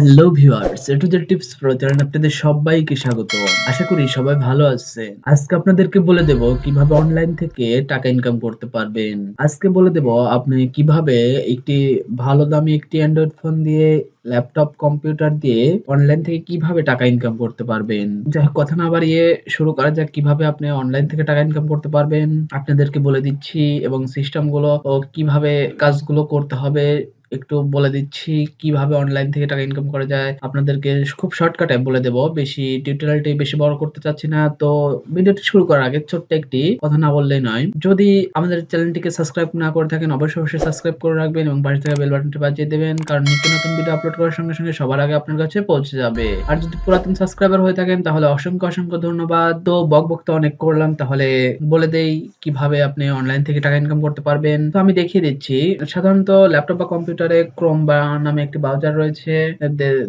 Hello viewers A to the tips pro চ্যানেলে আপনাদের সবাইকে স্বাগত। আশা করি সবাই ভালো আছেন। আজকে আপনাদেরকে বলে দেব কীভাবে অনলাইন থেকে টাকা ইনকাম করতে পারবেন। আজকে বলে দেব আপনি কীভাবে একটি ভালো দামি একটি অ্যান্ড্রয়েড ফোন দিয়ে ল্যাপটপ কম্পিউটার দিয়ে অনলাইন থেকে কীভাবে টাকা ইনকাম করতে পারবেন। যাই হোক, কথা না বাড়িয়ে শুরু করা যাক কীভাবে আপনি অনলাইন থেকে টাকা ইনকাম করতে পারবেন। আপনাদেরকে বলে দিচ্ছি এবং সিস্টেমগুলো ও কীভাবে কাজগুলো করতে হবে। একটু বলে দিচ্ছি কীভাবে অনলাইন থেকে টাকা ইনকাম করা যায়। আপনাদেরকে খুব শর্টকাটে বলে দেব। বেশি টিউটোরিয়ালটি বেশি বড় করতে চাচ্ছি না। তো ভিডিওটি শুরু করার আগে ছোট্ট একটি কথা না বললেই নয়। যদি আমাদের চ্যানেলটিকে সাবস্ক্রাইব না করে থাকেন, অবশ্যই অবশ্যই সাবস্ক্রাইব করে রাখবেন এবং পাশে থাকা বেল বাটনটি বাজিয়ে দেবেন। কারণ নিত্য নতুন ভিডিও আপলোড করার সঙ্গে সঙ্গে সবার আগে আপনার কাছে পৌঁছে যাবে। আর যদি পুরাতন সাবস্ক্রাইবার হয়ে থাকেন, তাহলে অসংখ্য অসংখ্য ধন্যবাদ। তো বক বক তো অনেক করলাম, তাহলে বলে দেই কীভাবে আপনি অনলাইন থেকে টাকা ইনকাম করতে পারবেন। তো আমি দেখিয়ে দিচ্ছি। সাধারণত ল্যাপটপ বা কম্পিউটারে ক্রোম বা নামে একটি ব্রাউজার রয়েছে।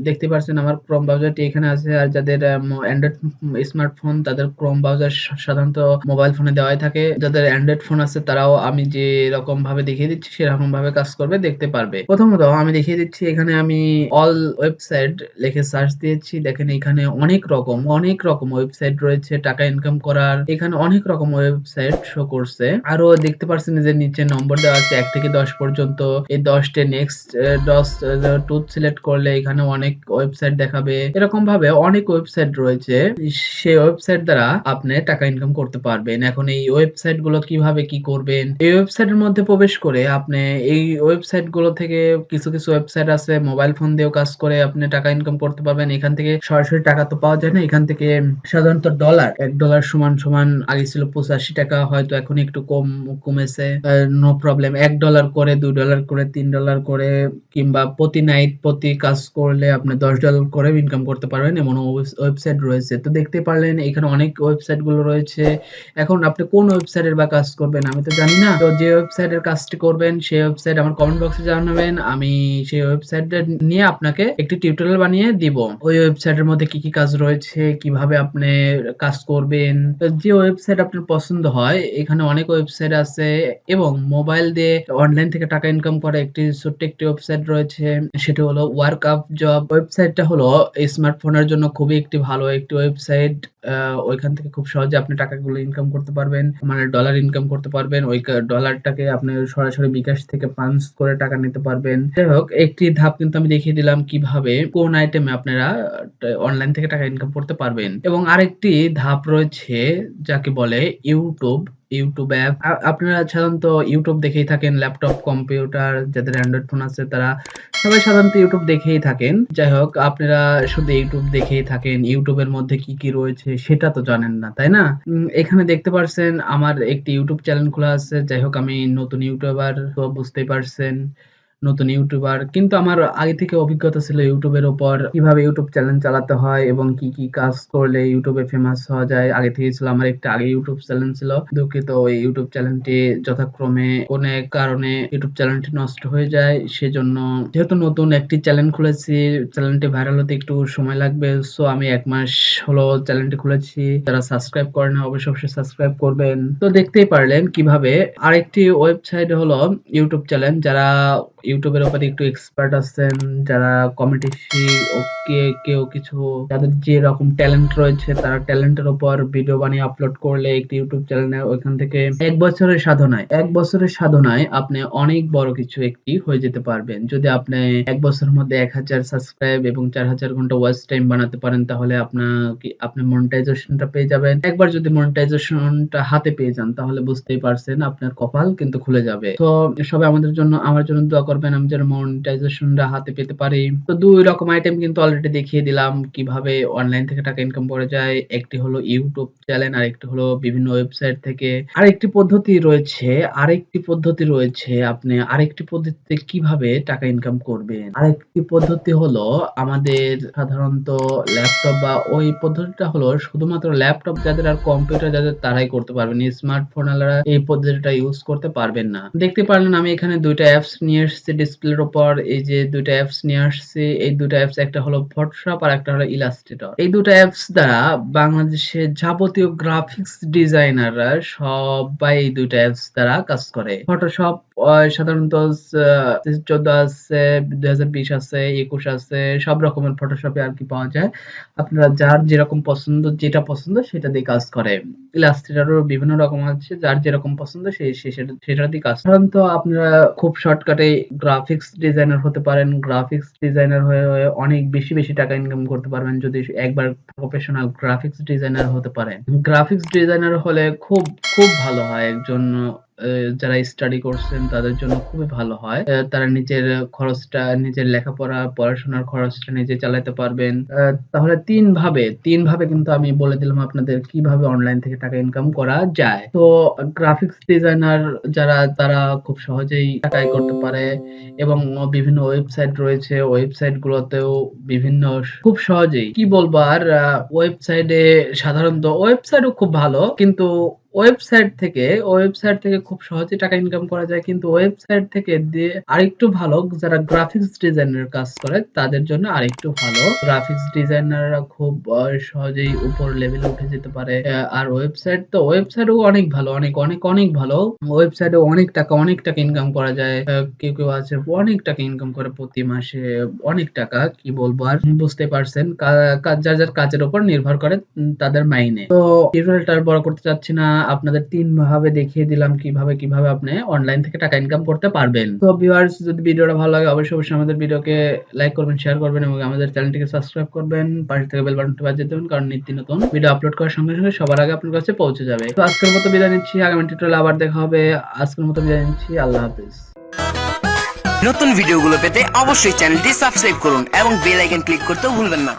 দেখতে পাচ্ছেন আমার ক্রোম ব্রাউজারটি এখানে আছে আর যাদের অ্যান্ড্রয়েড স্মার্টফোন তাদের ক্রোম ব্রাউজার সাধারণত মোবাইল ফোনে দেওয়াই থাকে। যাদের অ্যান্ড্রয়েড ফোন আছে তারাও আমি যে রকম ভাবে দেখিয়ে দিচ্ছি সেরকম ভাবে কাজ করবে, দেখতে পারবে। প্রথমত আমি দেখিয়ে দিচ্ছি, এখানে আমি অল ওয়েবসাইট লিখে সার্চ দিয়েছি। দেখেন এখানে অনেক রকম অনেক রকম ওয়েবসাইট রয়েছে, টাকা ইনকাম করার। এখানে অনেক রকম ওয়েবসাইট শো করছে। আরও দেখতে পাচ্ছেন যে নিচে নম্বর দেওয়া আছে, এক থেকে দশ পর্যন্ত। এই দশটে নেক্সট দশ টুথ সিলেক্ট করলে এখানে অনেক ওয়েবসাইট দেখাবে। এরকম ভাবে অনেক ওয়েবসাইট রয়েছে। সেই ওয়েবসাইট দ্বারা আপনি টাকা ইনকাম করতে পারবেন। এখন এই ওয়েবসাইটগুলো কীভাবে কি করবেন? এই ওয়েবসাইটের মধ্যে প্রবেশ করে আপনি এই ওয়েবসাইটগুলো থেকে কিছু কিছু ওয়েবসাইট আছে। মোবাইল ফোন দিয়েও কাজ করে আপনি টাকা ইনকাম করতে পারবেন। এখান থেকে সরাসরি টাকা তো পাওয়া যায় না। এখান থেকে সাধারণত ডলার এক ডলার সমান সমান আগে ছিল পঁচাশি টাকা, হয়তো এখন একটু কম, কমেছে। নো প্রবলেম এক ডলার করে, দুই ডলার করে, তিন ডলার করে কিংবা প্রতি নাইট প্রতি কাজ করলে আপনি দশ ডলার করে ইনকাম করতে পারবেন এমন ওয়েবসাইট রয়েছে। তো দেখতে পারলেন এখানে অনেক ওয়েবসাইটগুলো রয়েছে। এখন আপনি কোন ওয়েবসাইটের বা কাজ করবেন আমি তো জানি না। তো যে ওয়েবসাইটের কাজটি করবেন, সেই ওয়েবসাইট আমার কমেন্ট বক্সে জানাবেন। আমি সেই ওয়েবসাইটটা নিয়ে আপনাকে একটি টিউটোরিয়াল বানিয়ে দিব। ওই ওয়েবসাইটের মধ্যে কি কি কাজ রয়েছে, কীভাবে আপনি কাজ করবেন যে ওয়েবসাইট আপনার পছন্দ হয়, এখানে অনেক ওয়েবসাইট আছে এবং মোবাইল দিয়ে অনলাইন থেকে টাকা ইনকাম করা একটি ছোট্ট একটি ওয়েবসাইট রয়েছে, সেটা হলো ওয়ার্ক আপ জব ওয়েবসাইটটা হলো স্মার্টফোনের জন্য খুবই একটি ভালো একটি ওয়েবসাইট ওইখান থেকে খুব সহজে আপনি টাকাগুলো ইনকাম করতে পারবেন মানে ডলার ইনকাম করতে পারবেন। ওই ডলারটাকে আপনি সরাসরি বিকাশ থেকে পাঞ্চ করে টাকা নিতে পারবেন। যাই হোক, একটি ধাপ কিন্তু আমি দেখিয়ে দিলাম কীভাবে, কোন আইটেমে আপনারা অনলাইন থেকে টাকা ইনকাম করতে পারবেন। এবং আরেকটি ধাপ রয়েছে, যাকে বলে ইউটিউব ইউটিউব অ্যাপ আপনারা সাধারণত ইউটিউব দেখেই থাকেন ল্যাপটপ কম্পিউটার যাদের অ্যান্ড্রয়েড ফোন আছে তারা সবাই সাধারণত ইউটিউব দেখেই থাকেন। যাই হোক, আপনারা শুধু ইউটিউব দেখেই থাকেন ইউটিউবের মধ্যে কি কি রয়েছে সেটা তো জানেন না, তাই না? এখানে দেখতে পারছেন আমার একটি ইউটিউব চ্যানেল খোলা আছে। যাই হোক, আমি নতুন ইউটিউবার তো বুঝতেই পারছেন। নতুন ইউটিউবার কিন্তু আমার আগে থেকে অভিজ্ঞতা ছিল ইউটিউবের উপর কীভাবে ইউটিউব চ্যানেল চালাতে হয় এবং কি কি কাজ করলে ইউটিউবে ফেমাস হওয়া যায়। আগে থেকে ছিল আমার একটা আগে ইউটিউব চ্যানেল ছিল। দুঃখিত, ওই ইউটিউব চ্যানেলটি যথাক্রমে কোন কারণে ইউটিউব চ্যানেলটি নষ্ট হয়ে যায়। সেজন্য যেহেতু নতুন একটি চ্যানেল খুলেছি চ্যানেলটি ভাইরাল হতে একটু সময় লাগবে। সো আমি এক মাস হলো চ্যানেলটি খুলেছি। যারা সাবস্ক্রাইব করে না, অবশ্যই অবশ্যই সাবস্ক্রাইব করবেন। তো দেখতেই পারলেন কীভাবে আরেকটি ওয়েবসাইট হলো ইউটিউব চ্যানেল যারা ইউটিউবের উপরে একটু এক্সপার্ট আছেন, যারা কমেডি ওকে, কেউ কিছু, যাদের যে রকম ট্যালেন্ট রয়েছে, তারা ট্যালেন্টের উপর ভিডিও বানিয়ে আপলোড করলে একটি ইউটিউব চ্যানেলে ওইখান থেকে এক বছরের সাধনায়, এক বছরের সাধনায় আপনি অনেক বড় কিছু একটি হয়ে যেতে পারবেন। যদি আপনি এক বছরের মধ্যে এক হাজার সাবস্ক্রাইব এবং চার হাজার ঘণ্টা ওয়াচ টাইম বানাতে পারেন, তাহলে আপনার আপনি মনিটাইজেশনটা পেয়ে যাবেন। একবার যদি মনিটাইজেশনটা হাতে পেয়ে যান, তাহলে বুঝতেই পারছেন আপনার কপাল কিন্তু খুলে যাবে। তো সবাই আমাদের জন্য, আমার জন্য দোয়া করবেন। আমি যেন মনিটাইজেশনটা হাতে পেতে পারি। তো দুই রকম আইটেম কিন্তু অলরেডি দেখিয়ে দিলাম, কীভাবে অনলাইন থেকে টাকা ইনকাম করা যায়। একটি হলো ইউটিউব চ্যানেল আর একটি হলো বিভিন্ন ওয়েবসাইট থেকে। আরেকটি পদ্ধতি রয়েছে, আরেকটি পদ্ধতি রয়েছে, আপনি আরেকটি পদ্ধতিতে কীভাবে টাকা ইনকাম করবেন। আরেকটি পদ্ধতি হলো আমাদের সাধারণত ল্যাপটপ বা ওই পদ্ধতিটা হলো শুধুমাত্র ল্যাপটপ যাদের আর কম্পিউটার যাদের তারাই করতে পারবেন স্মার্টফোন আলারা এই পদ্ধতিটা ইউজ করতে পারবেন না। দেখতে পারলেন আমি এখানে দুইটা অ্যাপস নিয়ে এসেছি। ডিসপ্লের উপর, এই যে দুইটা অ্যাপস নিয়ে আসছি, এই দুটো অ্যাপস একটা হলো ফটোশপ আর একটা হলো ইলাস্ট্রেটর এই দুটো অ্যাপস দ্বারা বাংলাদেশের যাবতীয় গ্রাফিক্স ডিজাইনাররা সবাই এই দুটো অ্যাপস দ্বারা কাজ করে। ফটোশপ সাধারণত চোদ্দ আছে, দুই হাজার বিশ আছে, একুশ আছে, সব রকমের ফটোশপে আর কি পাওয়া যায়। আপনারা যার যেরকম পছন্দ, যেটা পছন্দ সেটা দিয়ে কাজ করে। ইলাস্ট্রেটরও বিভিন্ন রকম আছে, যার যেরকম পছন্দ সেই সেটা দিয়ে কাজ। সাধারণত আপনারা খুব শর্টকাটে গ্রাফিক্স ডিজাইনার হতে পারেন গ্রাফিক্স ডিজাইনার হয়ে হয়ে অনেক বেশি বেশি টাকা ইনকাম করতে পারবেন যদি একবার প্রফেশনাল গ্রাফিক্স ডিজাইনার হতে পারেন। গ্রাফিক্স ডিজাইনার হলে খুব খুব ভালো হয় একজন যারা স্টাডি করছেন, তাদের জন্য খুবই ভালো হয়। তারা নিজের খরচটা, নিজের লেখাপড়া, পড়াশোনার খরচটা নিজে চালাতে পারবেন। তাহলে তিন ভাবে তিন ভাবে কিন্তু আমি বলে দিলাম আপনাদের কীভাবে অনলাইন থেকে টাকা ইনকাম করা যায়। তো গ্রাফিক্স ডিজাইনার যারা, তারা খুব সহজেই টাকা করতে পারে এবং বিভিন্ন ওয়েবসাইট রয়েছে। ওয়েবসাইট গুলোতেও বিভিন্ন খুব সহজেই, কি বলব আর ওয়েবসাইটে সাধারণত ওয়েবসাইটও খুব ভালো, কিন্তু ওয়েবসাইট থেকে ওয়েবসাইট থেকে খুব সহজে টাকা ইনকাম করা যায়, কিন্তু ওয়েবসাইট থেকে আরেকটু ভালো যারা গ্রাফিক্স ডিজাইনের কাজ করে, তাদের জন্য আরেকটু ভালো। গ্রাফিক্স ডিজাইনাররা খুব সহজেই উপর লেভেলে উঠে যেতে পারে। আর ওয়েবসাইট তো ওয়েবসাইটও অনেক ভালো, অনেক অনেক অনেক ভালো। ওয়েবসাইটে অনেক টাকা অনেক টাকা ইনকাম করা যায়। কেউ কেউ আছে, অনেক টাকা ইনকাম করে প্রতি মাসে, অনেক টাকা, কি বলব আর? বুঝতে পারছেন? যার যার কাজের উপর নির্ভর করে তাদের মাইনে। তো টিউটোরিয়ালটা বড় করতে চাচ্ছি না। আপনাদের তিন ভাবে দেখিয়ে দিলাম কীভাবে কীভাবে আপনি অনলাইন থেকে টাকা ইনকাম করতে পারবেন। তো ভিউয়ার্স যদি ভিডিওটা ভালো লাগে, অবশ্যই অবশ্যই আমাদের ভিডিওকে লাইক করবেন শেয়ার করবেন এবং আমাদের চ্যানেলটিকে সাবস্ক্রাইব করবেন। পাশে থেকে বেল বাটনটি বাজিয়ে দেবেন, কারণ নিত্য নতুন ভিডিও আপলোড করার সঙ্গে সঙ্গে সবার আগে আপনার কাছে পৌঁছে যাবে। তো আজকের মতো বিদায় নিচ্ছি, আগামী টিউটোরিয়ালে আবার দেখা হবে। আজকের মতো বিদায় নিচ্ছি, আল্লাহ হাফিজ। নতুন ভিডিওগুলো পেতে অবশ্যই চ্যানেলটি সাবস্ক্রাইব করুন এবং বেল আইকন ক্লিক করতেও ভুলবেন না।